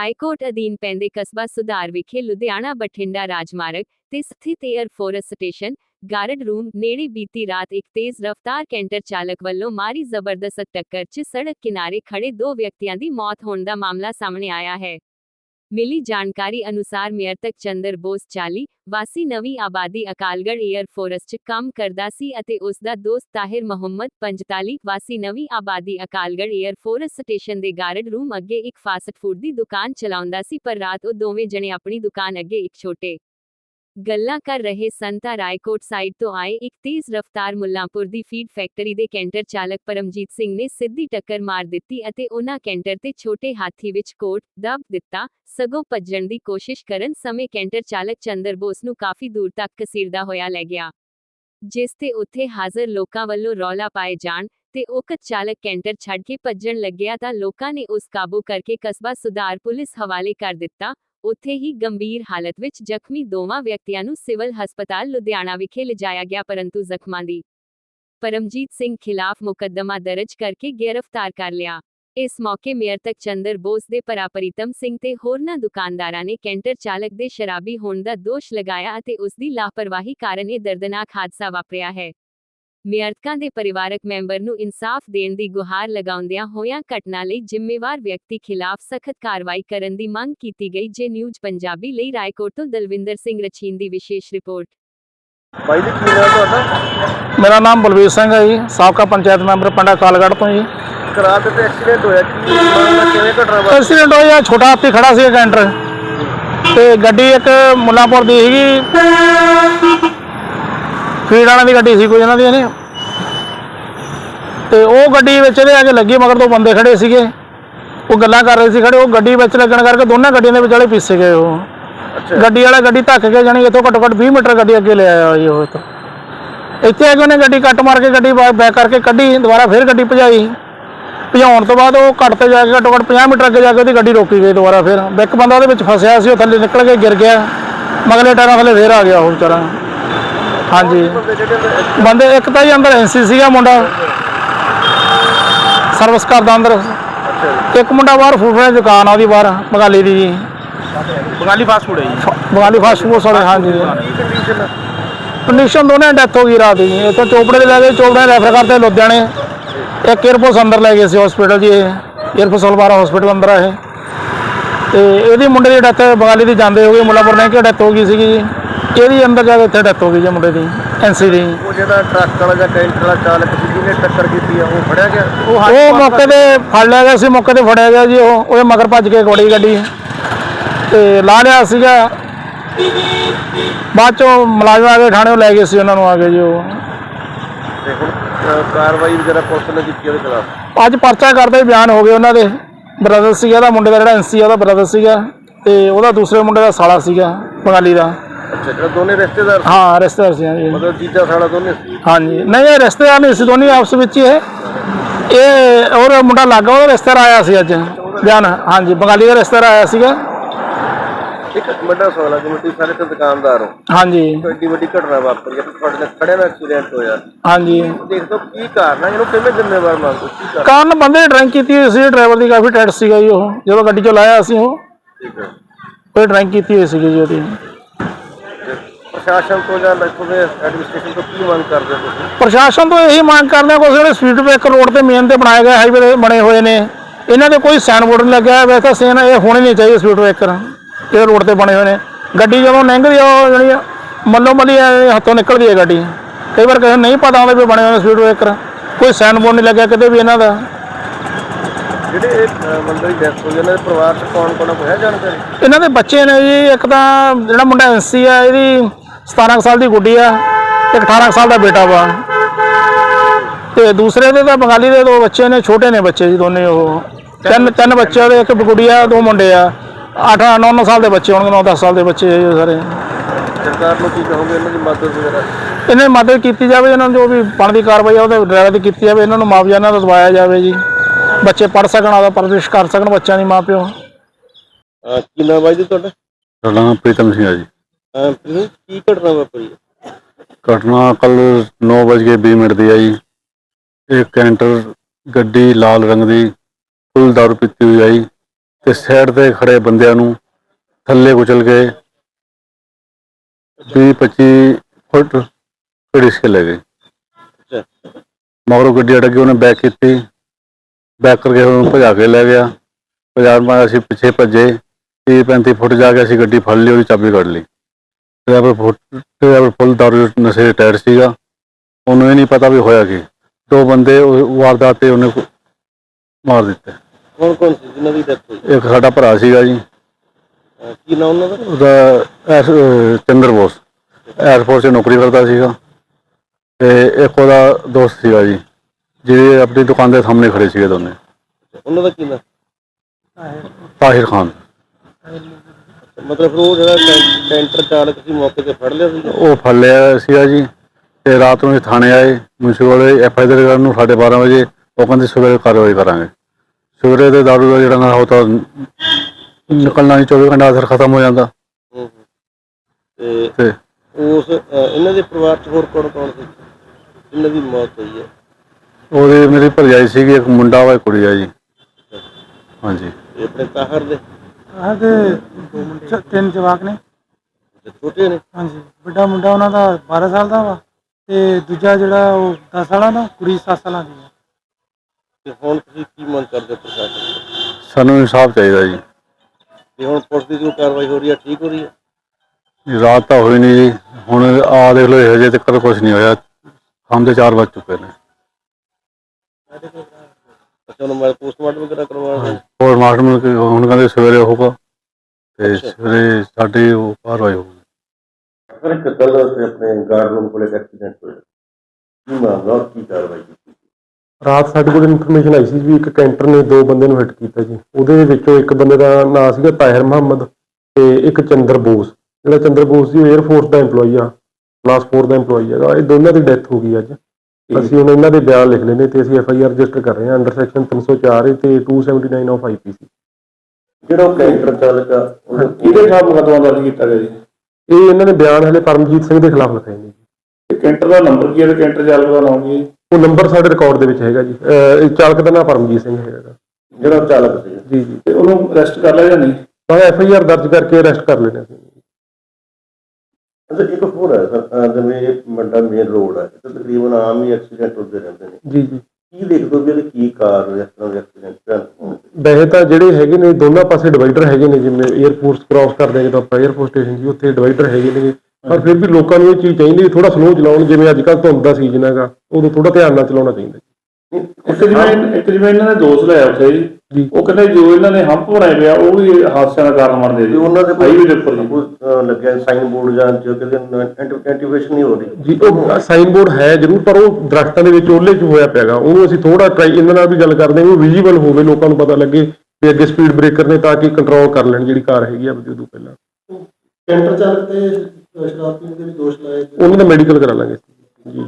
ਰਾਏਕੋਟ ਅਧੀਨ ਪੈਂਦੇ ਕਸਬਾ ਸੁਧਾਰ ਵਿਖੇ ਲੁਧਿਆਣਾ ਬਠਿੰਡਾ ਰਾਜਮਾਰਗ ਤੇ ਸਥਿਤ air force station guard room, ਨੇੜੇ ਬੀਤੀ ਰਾਤ ਇੱਕ ਤੇਜ਼ ਰਫ਼ਤਾਰ ਕੈਂਟਰ ਚਾਲਕ ਵੱਲੋਂ ਮਾਰੀ ਜ਼ਬਰਦਸਤ ਟੱਕਰ 'ਚ ਸੜਕ ਕਿਨਾਰੇ ਖੜੇ ਦੋ ਵਿਅਕਤੀਆਂ ਦੀ ਮੌਤ ਹੋਣ ਦਾ ਮਾਮਲਾ ਸਾਹਮਣੇ ਆਇਆ ਹੈ। ਮਿਲੀ ਜਾਣਕਾਰੀ ਅਨੁਸਾਰ ਮ੍ਰਿਤਕ ਚੰਦਰ ਬੋਸ 40 ਵਾਸੀ ਨਵੀਂ ਆਬਾਦੀ ਅਕਾਲਗੜ੍ਹ 에ਅਰ ਫੋਰਸ 'ਚ ਕੰਮ ਕਰਦਾ ਸੀ ਅਤੇ ਉਸ ਦਾ ਦੋਸਤ ਤਾਹਿਰ ਮੁਹੰਮਦ 45 ਵਾਸੀ ਨਵੀਂ ਆਬਾਦੀ ਅਕਾਲਗੜ੍ਹ 에ਅਰ ਫੋਰਸ ਸਟੇਸ਼ਨ ਦੇ ਗਾਰਡ ਰੂਮ ਅੱਗੇ ਇੱਕ ਫਾਸਟ ਫੂਡ ਦੀ ਦੁਕਾਨ ਚਲਾਉਂਦਾ ਸੀ ਪਰ ਰਾਤ ਉਹ ਦੋਵੇਂ ਜਣੇ ਆਪਣੀ ਦੁਕਾਨ ਅੱਗੇ ਇੱਕ ਛੋਟੇ ਗੱਲਾਂ ਕਰ ਰਹੇ ਸਨ ਤਾਂ ਰਾਏਕੋਟ ਸਾਈਡ ਤੋਂ ਆਏ ਇੱਕ ਤੇਜ਼ ਰਫ਼ਤਾਰ ਮੁੱਲਾਂਪੁਰ ਦੀ ਫੀਡ ਫੈਕਟਰੀ ਦੇ ਕੈਂਟਰ ਚਾਲਕ ਪਰਮਜੀਤ ਸਿੰਘ ਨੇ ਸਿੱਧੀ ਟੱਕਰ ਮਾਰ ਦਿੱਤੀ ਅਤੇ ਉਹਨਾਂ ਕੈਂਟਰ ਤੇ ਛੋਟੇ ਹਾਥੀ ਵਿੱਚ ਕੋਟ ਦਬ ਦਿੱਤਾ। ਸਗੋਂ ਭੱਜਣ ਦੀ ਕੋਸ਼ਿਸ਼ ਕਰਨ ਸਮੇਂ ਕੈਂਟਰ ਚਾਲਕ ਚੰਦਰ ਬੋਸ ਨੂੰ ਕਾਫੀ ਦੂਰ ਤੱਕ ਘਸੀੜਦਾ ਹੋਇਆ ਲੈ ਗਿਆ, ਜਿਸ ਤੇ ਉੱਥੇ ਹਾਜ਼ਰ ਲੋਕਾਂ ਵੱਲੋਂ ਰੌਲਾ ਪਾਏ ਜਾਣ ਤੇ ਔਕਤ ਚਾਲਕ ਕੈਂਟਰ ਛੱਡ ਕੇ ਭੱਜਣ ਲੱਗਿਆ ਤਾਂ ਲੋਕਾਂ ਨੇ ਉਸ ਕਾਬੂ ਕਰਕੇ ਕਸਬਾ ਸੁਧਾਰ ਪੁਲਿਸ ਹਵਾਲੇ ਕਰ ਦਿੱਤਾ। ਉੱਥੇ ਹੀ ਗੰਭੀਰ ਹਾਲਤ ਵਿੱਚ ਜ਼ਖਮੀ ਦੋਵਾਂ ਵਿਅਕਤੀਆਂ ਨੂੰ ਸਿਵਲ ਹਸਪਤਾਲ ਲੁਧਿਆਣਾ ਵਿਖੇ ਲਿਜਾਇਆ ਗਿਆ ਪਰੰਤੂ ਜ਼ਖਮਾਂ ਦੀ ਪਰਮਜੀਤ ਸਿੰਘ ਖਿਲਾਫ ਮੁਕੱਦਮਾ ਦਰਜ ਕਰਕੇ ਗ੍ਰਿਫਤਾਰ ਕਰ ਲਿਆ। ਇਸ ਮੌਕੇ ਮੇਅਰ ਤਕ ਚੰਦਰ ਬੋਸ ਦੇ ਭਰਾ ਪ੍ਰੀਤਮ ਸਿੰਘ ਤੇ ਹੋਰਨਾਂ ਦੁਕਾਨਦਾਰਾਂ ਨੇ ਕੈਂਟਰ ਚਾਲਕ ਦੇ ਸ਼ਰਾਬੀ ਹੋਣ ਦਾ ਦੋਸ਼ ਲਗਾਇਆ ਅਤੇ ਉਸ ਦੀ ਲਾਪਰਵਾਹੀ ਕਾਰਨ ਇਹ ਦਰਦਨਾਕ ਹਾਦਸਾ ਵਾਪਰਿਆ ਹੈ। ਮ੍ਰਿਤਕਾਂ ਦੇ ਪਰਿਵਾਰਕ ਮੈਂਬਰ ਨੂੰ ਇਨਸਾਫ ਦੇਣ ਦੀ ਗੁਹਾਰ ਲਗਾਉਂਦਿਆਂ ਹੋਇਆਂ ਘਟਨਾ ਲਈ ਜ਼ਿੰਮੇਵਾਰ ਵਿਅਕਤੀ ਖਿਲਾਫ ਸਖਤ ਕਾਰਵਾਈ ਕਰਨ ਦੀ ਮੰਗ ਕੀਤੀ ਗਈ ਜੇ ਨਿਊਜ਼ ਪੰਜਾਬੀ ਲਈ ਰਾਏਕੋਟ ਤੋਂ ਦਲਵਿੰਦਰ ਸਿੰਘ ਰਛੀਨ ਦੀ ਵਿਸ਼ੇਸ਼ ਰਿਪੋਰਟ। ਬਾਈ ਜੀ ਕੀ ਨਾਮ ਤੁਹਾਡਾ? ਮੇਰਾ ਨਾਮ ਬਲਵੀਰ ਸਿੰਘ ਹੈ ਜੀ ਸਾਬਕਾ ਪੰਚਾਇਤ ਮੈਂਬਰ ਪਿੰਡਾ ਕਾਲਗੜ੍ਹ ਤੋਂ ਜੀ। ਤੇ ਐਕਸੀਡੈਂਟ ਹੋਇਆ ਕੀ ਮਾਮਲਾ ਕਿਵੇਂ ਘਟਨਾ ਵਾਪਰੀ? ਐਕਸੀਡੈਂਟ ਹੋਇਆ ਛੋਟਾ ਹਾਥੀ ਖੜਾ ਸੀ ਕੈਂਟਰ ਤੇ ਗੱਡੀ ਇੱਕ ਮੁੱਲਾਂਪੁਰ ਦੀ ਸੀਗੀ। ਫੀਡ ਵਾਲਿਆਂ ਦੀ ਗੱਡੀ ਸੀ ਕੋਈ ਇਹਨਾਂ ਦੀ ਨੇ ਤੇ ਉਹ ਗੱਡੀ ਵਿੱਚ ਇਹਦੇ ਆ ਕੇ ਲੱਗੀ ਮਗਰ ਦੋ ਬੰਦੇ ਖੜੇ ਸੀਗੇ। ਉਹ ਗੱਲਾਂ ਕਰ ਰਹੇ ਸੀ ਖੜੇ ਉਹ ਗੱਡੀ ਵਿੱਚ ਲੱਗਣ ਕਰਕੇ ਦੋਨਾਂ ਗੱਡੀਆਂ ਦੇ ਵਿਚਾਲੇ ਪਿੱਛੇ ਗਏ ਉਹ। ਗੱਡੀ ਵਾਲਾ ਗੱਡੀ ਧੱਕ ਕੇ ਜਾਣੀ ਇੱਥੋਂ ਘੱਟੋ ਘੱਟ 20 ਮੀਟਰ ਗੱਡੀ ਅੱਗੇ ਲੈ ਆਇਆ ਜੀ ਉਹ ਤੋਂ ਇੱਥੇ ਆ ਕੇ ਉਹਨੇ ਗੱਡੀ ਕੱਟ ਮਾਰ ਕੇ ਗੱਡੀ ਬੈਕ ਕਰਕੇ ਕੱਢੀ ਦੁਬਾਰਾ ਫਿਰ ਗੱਡੀ ਭਜਾਈ। ਭਜਾਉਣ ਤੋਂ ਬਾਅਦ ਉਹ ਘੱਟ ਤੇ ਜਾ ਕੇ ਘੱਟੋ ਘੱਟ 50 ਮੀਟਰ ਅੱਗੇ ਜਾ ਕੇ ਉਹਦੀ ਗੱਡੀ ਰੋਕੀ ਗਈ ਦੁਬਾਰਾ ਫਿਰ। ਇੱਕ ਬੰਦਾ ਉਹਦੇ ਵਿੱਚ ਫਸਿਆ ਸੀ ਉਹ ਥੱਲੇ ਨਿਕਲ ਕੇ ਗਿਰ ਗਿਆ। ਮਗਲੇ ਟਾਇਰਾਂ ਥੱਲੇ ਫੇਰ ਆ ਗਿਆ ਉਹ ਵਿਚਾਰਾ। ਹਾਂਜੀ। ਬੰਦੇ ਇੱਕ ਤਾਂ ਹੀ ਅੰਦਰ ਐਨਸੀ ਸੀਗਾ ਮੁੰਡਾ। ਸਰਵਿਸ ਕਰਦਾ ਅੰਦਰ। ਜੀ ਇੱਕ ਮੁੰਡਾ ਬਾਹਰ ਫੂਫੇ ਦੀ ਦੁਕਾਨ ਆ ਉਹਦੀ ਬਾਹਰ ਬਗਾਲੀ ਦੀ ਜੀ। ਬੰਗਾਲੀ ਫਾਸਟ ਫੂਡ ਹੈ ਜੀ। ਬਗਾਲੀ ਫਾਸਟ ਫੂਡ ਵਾਲੇ ਹਾਂਜੀ। ਕੰਡੀਸ਼ਨ ਦੋਨੇ ਡੈਥ ਹੋ ਗਈ ਰਾਤ ਦੀ। ਇਹ ਤਾਂ ਚੋਪੜੇ ਦੇ ਲੈ ਗਏ ਚੋਪੜੇ ਰੈਫਰ ਕਰਤੇ ਲੁਧਿਆਣੇ। ਇੱਕ 에ਅਰਪੋਰਟ ਅੰਦਰ ਲੈ ਗਏ ਸੀ ਹਸਪੀਟਲ ਜੀ ਇਹ। 에ਅਰਪੋਰਟ ਸਲਵਾਰਾ ਹਸਪੀਟਲ ਅੰਦਰ ਆ ਇਹ। ਤੇ ਇਹਦੀ ਮੁੰਡੇ ਦੀ ਡੈਥ ਬਗਾਲੀ ਦੀ ਜਾਂਦੇ ਹੋ ਗਈ ਮੁੱਲਾਪੁਰ ਨਹੀਂ ਕਿ ਡੈਥ ਹੋ ਗਈ ਸੀਗੀ ਜੀ। ਇਹਦੀ ਅੰਦਰ ਜਾ ਕੇ ਇੱਥੇ ਡੈਥ ਹੋ ਗਈ ਜੀ ਮੁੰਡੇ ਦੀ ਐਨਸੀ ਦੀ। ਉਹ ਜਿਹੜਾ ਟਰੱਕ ਵਾਲਾ ਜਾਂ ਕੈਂਟਰ ਵਾਲਾ ਚਾਲਕ ਸੀ ਜਿਹਨੇ ਟੱਕਰ ਕੀਤੀ ਆ ਉਹ ਫੜਿਆ ਗਿਆ? ਉਹ ਮੌਕੇ ਤੇ ਫੜ ਲਿਆ ਗਿਆ ਸੀ ਮੌਕੇ ਤੇ ਫੜਿਆ ਗਿਆ ਜੀ ਉਹ। ਉਹਦੇ ਮਗਰ ਭੱਜ ਕੇ ਗੋੜੀ ਗੱਡੀ ਤੇ ਲਾ ਲਿਆ ਸੀਗਾ। ਬਾਅਦ ਚੋਂ ਮੁਲਾਜ਼ਮ ਆ ਕੇ ਥਾਣੇ ਲੈ ਗਏ ਸੀ ਉਹਨਾਂ ਨੂੰ ਆ ਕੇ ਜੀ ਉਹ। ਤੇ ਹੁਣ ਅ, ਕਾਰਵਾਈ ਵਗੈਰਾ ਪੁਲਿਸ ਨੇ ਕੀਤੀ ਉਹਦੇ ਖਿਲਾਫ? ਅੱਜ ਪਰਚਾ ਕਰਦੇ ਬਿਆਨ ਹੋ ਗਏ ਉਹਨਾਂ ਦੇ। ਬ੍ਰਦਰ ਸੀਗਾ ਉਹਦਾ ਮੁੰਡੇ ਦਾ ਜਿਹੜਾ ਐਨਸੀ ਉਹਦਾ ਬ੍ਰਦਰ ਸੀਗਾ। ਤੇ ਉਹਦਾ ਦੂਸਰੇ ਮੁੰਡੇ ਦਾ ਸਾਲਾ ਸੀਗਾ ਬੰਗਾਲੀ ਦਾ। ਅੱਛਾ ਜਿਹੜਾ ਦੋਨੇ ਰਿਸ਼ਤੇਦਾਰ ਸੀ, ਹਾਂ ਰਿਸ਼ਤੇਦਾਰ ਸੀ ਜੀ ਮਤਲਬ ਜੀਜਾ ਸਾਲਾ ਦੋਨੇ ਸੀ? ਹਾਂਜੀ। ਨਹੀਂ ਇਹ ਰਿਸ਼ਤੇਦਾਰ ਨਹੀਂ ਸੀ ਦੋਨੇ ਆਪਸ ਵਿੱਚ ਹੀ ਇਹ। ਇਹ ਹੋਰ ਮੁੰਡਾ ਲੱਗਾ ਉਹਦਾ ਰਿਸ਼ਤੇਦਾਰ ਆਇਆ ਸੀ ਅੱਜ। ਬਿਆਨ ਹਾਂਜੀ ਬੰਗਾਲੀ ਦਾ ਰਿਸ਼ਤੇਦਾਰ ਆਇਆ ਸੀਗਾ। ਇੱਕ ਵੱਡਾ ਸਵਾਲ ਹੈ ਜਿਵੇਂ ਤੁਸੀਂ ਸਾਰੇ ਤੇ ਦੁਕਾਨਦਾਰ ਹੋ। ਹਾਂਜੀ। ਐਡੀ ਵੱਡੀ ਘਟਨਾ ਵਾਪਰੀ ਹੈ ਤੁਹਾਡੇ ਨਾਲ ਖੜੇ ਨਾਲ ਐਕਸੀਡੈਂਟ ਹੋਇਆ। ਹਾਂਜੀ। ਦੇਖ ਲਓ ਕੀ ਕਾਰਨ ਹੈ ਇਹਨੂੰ ਕਿਵੇਂ ਜ਼ਿੰਮੇਵਾਰ ਮੰਨਦੇ ਹੋ? ਕੀ ਕਾਰਨ? ਕਾਰਨ ਬੰਦੇ ਡਰਿੰਕ ਕੀਤੀ ਹੋਈ ਸੀ ਡਰਾਈਵਰ ਦੀ ਕਾਫੀ ਟਾਈਟ ਸੀਗਾ ਜੀ ਉਹ। ਜਦੋਂ ਗੱਡੀ ਚੋਂ ਲਾਇਆ ਸੀ ਉਹ। ਠੀਕ ਹੈ। ਕੋਈ ਡਰਿੰਕ ਕੀਤੀ ਹੋਈ ਸੀਗੀ ਜੀ ਉਹਦੀ। ਤੇ ਪ੍ਰਸ਼ਾਸਨ ਤੋਂ ਜਾਂ ਇੱਥੋਂ ਦੇ ਐਡਮਿਨਿਸਟ੍ਰੇਸ਼ਨ ਤੋਂ ਕੀ ਮੰਗ ਕਰਦੇ ਹੋ ਤੁਸੀਂ? ਪ੍ਰਸ਼ਾਸਨ ਤੋਂ ਇਹੀ ਮੰਗ ਕਰਦੇ ਆ ਕੋਈ ਜਿਹੜੇ ਸਪੀਡ ਬ੍ਰੇਕਰ ਰੋਡ ਤੇ ਮੇਨ ਤੇ ਬਣਾਏ ਗਏ ਹਾਈਵੇ ਬਣੇ ਹੋਏ ਨੇ। ਇਹਨਾਂ ਦੇ ਕੋਈ ਸਾਈਨ ਬੋਰਡ ਨਹੀਂ ਲੱਗਿਆ। ਵੈਸੇ ਸੇਨ ਇਹ ਹੋਣੇ ਨਹੀਂ ਚਾਹੀਦੇ ਸਪੀਡ ਬ੍ਰੇਕਰ। ਇਹ ਰੋਡ ਤੇ ਬਣੇ ਹੋਏ ਨੇ। ਗੱਡੀ ਜਦੋਂ ਲੰਘਦੀ ਆ ਉਹ ਜਿਹੜੀ ਮੱਲੋ ਮੱਲੀ ਹੱਥੋਂ ਨਿਕਲਦੀ ਹੈ ਗੱਡੀ। ਕਈ ਵਾਰ ਕਿਸੇ ਨੂੰ ਨਹੀਂ ਪਤਾ ਹੁੰਦਾ ਵੀ ਬਣੇ ਹੋਏ ਨੇ ਸਪੀਡ ਬ੍ਰੇਕਰ। ਕੋਈ ਸਾਈਨ ਬੋਰਡ ਨਹੀਂ ਲੱਗਿਆ ਕਿਤੇ ਵੀ ਇਹਨਾਂ ਦਾ। ਜਿਹੜੇ ਇਹ ਅ, ਬੰਦੇ ਦੀ ਡੈਥ ਹੋਈ ਉਹਨਾਂ ਦੇ ਪਰਿਵਾਰ ਚ ਕੌਣ ਕੌਣ ਹੋਇਆ ਜਾਣਕਾਰੀ? ਇਹਨਾਂ ਦੇ ਬੱਚੇ ਨੇ ਜੀ ਇੱਕ ਤਾਂ ਜਿਹੜਾ ਮੁੰਡਾ ਐਨਸੀ ਆ ਇਹਦੀ 17 ਕੁ ਸਾਲ ਦੀ ਗੁੱਡੀ ਆ ਇੱਕ 18 ਕੁ ਸਾਲ ਦਾ ਬੇਟਾ ਵਾ। ਤੇ ਦੂਸਰੇ ਦੇ ਤਾਂ ਬੰਗਾਲੀ ਦੇ ਦੋ ਬੱਚੇ ਨੇ ਛੋਟੇ ਨੇ ਬੱਚੇ ਜੀ ਦੋਨੇ ਉਹ। ਤਿੰਨ ਤਿੰਨ ਬੱਚੇ ਉਹਦੇ ਇੱਕ ਗੁੱਡੀ ਆ ਦੋ ਮੁੰਡੇ ਆ। 8 9 9 ਸਾਲ ਦੇ ਬੱਚੇ ਹੋਣਗੇ 9 10 ਸਾਲ ਦੇ ਬੱਚੇ ਸਾਰੇ। ਸਰਕਾਰ ਨੂੰ ਕੀ ਕਹੋਗੇ ਇਹਨਾਂ ਦੀ ਮਦਦ ਵਗੈਰਾ? ਇਹਨਾਂ ਦੀ ਮਦਦ ਕੀਤੀ ਜਾਵੇ ਇਹਨਾਂ ਨੂੰ ਜੋ ਵੀ ਬਣਦੀ ਕਾਰਵਾਈ ਆ ਉਹਦੇ ਡਰਾਈਵਰ ਦੀ ਕੀਤੀ ਜਾਵੇ ਇਹਨਾਂ ਨੂੰ ਮੁਆਵਜ਼ਾ ਇਹਨਾਂ ਦਾ ਦਵਾਇਆ ਜਾਵੇ ਜੀ। ਬੱਚੇ ਪੜ ਸਕਣ ਆਦਾ ਪਰਵਰਿਸ਼ ਕਰ ਸਕਣ ਬੱਚਿਆਂ ਦੀ ਮਾਪਿਓ। ਕੀ ਨਾਮ ਜੀ ਤੁਹਾਡਾ? ਸਾਡਾ ਨਾਮ ਪ੍ਰੀਤਮ ਸਿੰਘ ਹੈ ਜੀ। ਕੀ ਘਟਨਾ ਵਾਪਰੀ ਹੈ? ਘਟਨਾ ਕੱਲ 9:20 ਮਿੰਟ ਦੀ ਆਈ। ਇੱਕ ਕੈਂਟਰ ਗੱਡੀ ਲਾਲ ਰੰਗ ਦੀ ਫੁੱਲ ਦਾਰੂ ਪੀਤੀ ਹੋਈ ਆਈ ਤੇ ਸਾਈਡ ਤੇ ਖੜੇ ਬੰਦਿਆਂ ਨੂੰ ਥੱਲੇ ਕੁਚਲ ਕੇ 20 25 ਫੁੱਟ ਘੜੀਸ ਕੇ ਲੈ ਗਏ ਮਗਰੋਂ ਗੱਡੀ ਅੜ ਗਈ ਉਹਨੇ ਬੈਕ ਕੀਤੀ। ਬੈਕ ਕਰਕੇ ਉਹਨੂੰ ਭਜਾ ਕੇ ਲੈ ਗਿਆ। ਭਜਾਉਣ ਮੈਂ ਅਸੀਂ ਪਿੱਛੇ ਭੱਜੇ। 30 35 ਫੁੱਟ ਜਾ ਕੇ ਅਸੀਂ ਗੱਡੀ ਫੜ ਲਈ ਉਹਦੀ ਚਾਬੀ ਕੱਢ ਲਈ। ਡਰਾਈਵਰ ਫੁੱਟ ਡਰਾਈਵਰ ਫੁੱਲ ਦਾਰੂ ਦੇ ਨਸ਼ੇ ਦੇ ਟਾਇਰ ਸੀਗਾ। ਉਹਨੂੰ ਇਹ ਨਹੀਂ ਪਤਾ ਵੀ ਹੋਇਆ ਕੀ। ਦੋ ਬੰਦੇ ਉਹ ਵਾਰਦਾਤ ਤੇ ਉਹਨੇ ਕੋ- ਮਾਰ ਦਿੱਤੇ। ਕੌਣ ਕੌਣ ਸੀ? ਜਿਨ੍ਹਾਂ ਦੀ ਡੈਥ ਹੋਈ? ਇੱਕ ਸਾਡਾ ਭਰਾ ਸੀਗਾ ਜੀ। ਅਹ ਕੀ ਨਾਮ ਉਹਨਾਂ ਦਾ? ਉਹਦਾ ਐਸ ਅਹ ਚੰਦਰ ਬੋਸ। 에ਅਰਫੋਰਸ 'ਚ ਨੌਕਰੀ ਕਰਦਾ ਸੀਗਾ। ਤੇ ਇੱਕ ਉਹਦਾ ਦੋਸਤ ਸੀਗਾ ਜੀ ਜਿਹੜੇ ਆਪਣੀ ਦੁਕਾਨ ਦੇ ਸਾਹਮਣੇ ਖੜੇ ਸੀਗੇ ਦੋਨੇ। ਉਹਨਾਂ ਦਾ ਕੀ ਨਾਮ? ਤਾਹਿਰ ਖਾਨ। ਮਤਲਬ ਫਿਰ ਉਹ ਜਿਹੜਾ ਕੈਂਟਰ ਚਾਲਕ ਸੀ ਮੌਕੇ ਤੇ ਫੜ ਲਿਆ ਸੀ? ਉਹ ਫੜ ਲਿਆ ਸੀਗਾ ਜੀ ਤੇ ਰਾਤ ਨੂੰ ਅਸੀਂ ਥਾਣੇ ਆਏ। ਮਿਊਨਿਸਪਲ ਐਫ ਆਈ ਆਰ ਕਰਨ ਨੂੰ 12:30 ਵਜੇ ਉਹ ਕਹਿੰਦੇ ਸਵੇਰੇ ਕਾਰਵਾਈ ਕਰਾਂਗੇ। ਸਵੇਰੇ ਦੇ ਦਾਰੂ ਦਾ ਜਿਹੜਾ ਨਾ ਉਹ ਤਾਂ ਨਿਕਲਣਾ ਨਹੀਂ 24 ਘੰਟਾ ਅਸਰ ਖਤਮ ਹੋ ਜਾਂਦਾ। ਹੂੰ ਹੂੰ। ਤੇ ਤੇ ਉਸ ਇਹਨਾਂ ਦੇ ਪਰਿਵਾਰ ਚ ਹੋਰ ਕੌਣ ਕੌਣ ਸੀ? ਜਿਨ੍ਹਾਂ ਦੀ ਮੌਤ ਹੋਈ ਹੈ। ਉਹਦੀ ਮੇਰੀ ਭਰਜਾਈ ਸੀਗੀ ਇੱਕ ਮੁੰਡਾ ਵਾ ਇੱਕ ਕੁੜੀ ਆ ਜੀ। ਹਾਂਜੀ। ਇਹ ਆਪਣੇ ਤਾਹਰ ਦੇ? ਆਹ ਤੇ ਚ- ਤਿੰਨ ਜਵਾਕ ਨੇ। ਤੇ ਛੋਟੇ ਨੇ? ਹਾਂਜੀ। ਵੱਡਾ ਮੁੰਡਾ ਉਹਨਾਂ ਦਾ 12 ਸਾਲ ਦਾ ਵਾ ਤੇ ਦੂਜਾ ਜਿਹੜਾ ਉਹ 10 ਸਾਲਾਂ ਦਾ ਕੁੜੀ 7 ਸਾਲਾਂ ਦੀ ਆ। ਤੇ ਹੁਣ ਤੁਸੀਂ ਕੀ ਮੰਗ ਕਰਦੇ ਹੋ ਪ੍ਰਸ਼ਾਸਨ ਤੋਂ? ਸਾਨੂੰ ਇਨਸਾਫ ਚਾਹੀਦਾ ਜੀ। ਤੇ ਹੁਣ ਪੁਲਿਸ ਦੀ ਜੋ ਕਾਰਵਾਈ ਹੋ ਰਹੀ ਹੈ ਠੀਕ ਹੋ ਰਹੀ ਹੈ ਰਾਤ ਤਾਂ ਹੋਈ ਨਹੀਂ ਜੀ। ਹੁਣ ਆ ਦੇਖ ਲਓ ਹਜੇ ਤੱਕ ਕੁਝ ਨਹੀਂ ਹੋਇਆ। ਕੰਮ ਦੇ 4 ਵੱਜ ਚੁੱਕੇ ਨੇ। ਅੱਛਾ ਉਹਨੂੰ ਮੈਂ ਪੋਸਟਮਾਰਟਮ ਵਗੈਰਾ ਕਰਵਾਉਣਾ ਹੋਰ ਕਿ ਹੁਣ ਕਹਿੰਦੇ ਸਵੇਰੇ ਹੋਊਗਾ ਤੇ। ਸਵੇਰੇ ਸਾਡੀ ਉਹ ਕਾਰਵਾਈ ਹੋਊਗੀ। ਸਰ ਇੱਕ ਕੱਲ ਤੇ ਆਪਣੇ ਗਾਰਡ ਰੂਮ ਕੋਲੇ ਐਕਸੀਡੈਂਟ ਹੋਇਆ। ਕੀ ਮਾਮਲਾ ਔਰ ਕੀ ਕਾਰਵਾਈ ਕੀਤੀ? ਰਾਤ ਸਾਡੇ ਕੋਲ ਇਨਫੋਰਮੇਸ਼ਨ ਆਈ ਸੀ ਵੀ ਇੱਕ ਕੈਂਟਰ ਨੇ ਦੋ ਬੰਦੇ ਨੂੰ ਹਿੱਟ ਕੀਤਾ ਜੀ। ਉਹਦੇ ਵਿੱਚੋਂ ਇੱਕ ਬੰਦੇ ਦਾ ਨਾਂ ਸੀਗਾ ਤਾਹਿਰ ਮੁਹੰਮਦ ਤੇ ਇੱਕ ਚੰਦਰ ਬੋਸ। ਜਿਹੜਾ ਚੰਦਰ ਬੋਸ ਸੀ ਉਹ 에ਅਰ ਫੋਰਸ ਦਾ EMPLOYE ਆ ਕਲਾਸ 4 ਦਾ EMPLOYE ਹੈਗਾ। ਇਹ ਦੋਨਾਂ ਦੀ ਡੈਥ ਹੋ ਗਈ ਅੱਜ। ਅਸੀਂ ਹੁਣ ਇਹਨਾਂ ਦੇ ਬਿਆਨ ਲਿਖ ਲਏ ਨੇ ਤੇ ਅਸੀਂ ਐਫ ਆਈ ਆਰ ਰਜਿਸਟਰ ਕਰ ਰਹੇ ਹਾਂ ਅੰਡਰ ਸੈਕਸ਼ਨ 304 ਤੇ 279 ਆਫ ਆਈਪੀਸੀ ਜਿਹੜਾ ਉਹ ਕੈਂਟਰ ਚਾਲਕ ਆ ਉਹਨੇ ਕਿਹਦੇ ਖਿਲਾਫ ਮੁਕੱਦਮਾ ਦਰਜ ਕੀਤਾ ਗਿਆ ਜੀ? ਇਹ ਇਹਨਾਂ ਨੇ ਬਿਆਨ ਹਲੇ ਪਰਮਜੀਤ ਸਿੰਘ ਦੇ ਖਿਲਾਫ ਲਿਖਾਏ ਨੇ ਜੀ। ਤੇ ਕੈਂਟਰ ਦਾ ਨੰਬਰ ਕੀ ਹੈ ਤੇ ਕੈਂਟਰ ਚਾਲਕ ਦਾ ਨਾਮ ਕੀ ਹੈ? ਉਹ ਨੰਬਰ ਸਾਡੇ ਰਿਕਾਰਡ ਦੇ ਵਿੱਚ ਹੈਗਾ ਜੀ। ਅਹ ਇਹ ਚਾਲਕ ਦਾ ਨਾਮ ਪਰਮਜੀਤ ਸਿੰਘ ਹੈਗਾ ਜਿਹੜਾ ਚਾਲਕ ਸੀ। ਜੀ ਜੀ। ਤੇ ਉਹਨੂੰ ਅਰੈਸਟ ਕਰ ਲਿਆ ਜਾਂ ਨਹੀਂ? ਤਾਂ ਐਫ ਆਈ ਆਰ ਦਰਜ ਕਰਕੇ ਅਰੈਸਟ ਕਰ ਲੈਣਾ ਸੀ ਅੱਛਾ ਇੱਕ ਹੋਰ ਹੈ ਸਰ ਅਹ ਜਿਵੇਂ ਇਹ ਵੱਡਾ ਮੇਨ ਰੋਡ ਹੈ ਇੱਥੇ ਤਕਰੀਬਨ ਆਮ ਹੀ ਐਕਸੀਡੈਂਟ ਹੁੰਦੇ ਰਹਿੰਦੇ ਨੇ ਜੀ ਜੀ ਕੀ ਦੇਖਦੇ ਹੋ ਵੀ ਇਹਦੇ ਕੀ ਕਾਰਨ ਇਸ ਤਰ੍ਹਾਂ ਦੇ ਐਕਸੀਡੈਂਟ? ਵੈਸੇ ਤਾਂ ਜਿਹੜੇ ਹੈਗੇ ਨੇ ਦੋਨਾਂ ਪਾਸੇ ਡਿਵਾਈਡਰ ਹੈਗੇ ਨੇ ਜਿਵੇਂ 에ਅਰਫੋਰਸ ਕ੍ਰਾਸ ਕਰਦੇ ਆ ਜਦੋਂ ਆਪਾਂ 에ਅਰਫੋਰਸ ਸਟੇਸ਼ਨ ਜੀ ਉੱਥੇ ਡਿਵਾਈਡਰ ਹੈਗੇ ਨੇ ਪਰ ਫਿਰ ਵੀ ਲੋਕਾਂ ਨੂੰ ਇਹ ਚੀਜ਼ ਚਾਹੀਦੀ ਵੀ ਥੋੜਾ ਸਲੋ ਚਲਾਉਣ ਜਿਵੇਂ ਅੱਜ ਕੱਲ੍ਹ ਧੁੰਦ ਦਾ ਸੀਜ਼ਨ ਹੈਗਾ ਉਦੋਂ ਥੋੜਾ ਧਿਆਨ ਨਾਲ ਚਲਾਉਣਾ ਚਾਹੀਦਾ ਇੱਕ ਜਿਵੇਂ ਇੱਕ ਜਿਵੇਂ ਇਹਨਾਂ ਨੇ ਦੋਸ਼ ਲਾਇਆ ਉੱਥੇ ਜੀ। ਉਹ ਕਹਿੰਦੇ ਜੋ ਇਹਨਾਂ ਨੇ ਹੰਪ ਬਣਾਏ ਪਿਆ ਉਹ ਵੀ ਹਾਦਸਿਆਂ ਦਾ ਕਾਰਨ ਬਣਦੇ ਜੀ। ਉਹਨਾਂ ਦੇ ਹਾਈਵੇ ਦੇ ਉੱਪਰ ਜੀ। ਕੋਈ ਅਹ, ਲੱਗਿਆ ਸਾਈਨ ਬੋਰਡ ਜਾਂ ਜੋ ਕਿਤੇ ਐਂਟੀਵੇਸ਼ਨ ਨਹੀਂ ਹੋ ਰਹੀ। ਜੀ ਉਹ ਸਾਈਨ ਬੋਰਡ ਹੈ ਜ਼ਰੂਰ ਪਰ ਉਹ ਦਰਖਤਾਂ ਦੇ ਵਿੱਚ ਓਲੇ 'ਚ ਹੋਇਆ ਪਿਆਗਾ। ਉਹਨੂੰ ਅਸੀਂ ਥੋੜਾ ਟਰਾਈ ਇਹਨਾਂ ਨਾਲ ਵੀ ਗੱਲ ਕਰਦੇ ਹਾਂ ਵੀ ਵਿਜ਼ੀਬਲ ਹੋਵੇ ਲੋਕਾਂ ਨੂੰ ਪਤਾ ਲੱਗੇ ਵੀ ਅੱਗੇ ਸਪੀਡ ਬ੍ਰੇਕਰ ਨੇ ਤਾਂ ਕਿ ਕੰਟਰੋਲ ਕਰ ਲੈਣ ਜਿਹੜੀ ਕਾਰ ਹੈਗੀ ਆ ਜਦੋਂ ਪਹਿਲਾਂ। ਕੈਂਟਰ ਚਾਲਕ ਤੇ ਸ਼ਰਾਬ ਪੀਣ ਦੇ ਵੀ ਦੋਸ਼ ਲਾਏ ਉਹਨਾਂ ਦਾ ਮੈਡੀਕਲ ਕਰਾ ਲਾਂਗੇ। ਜੀ।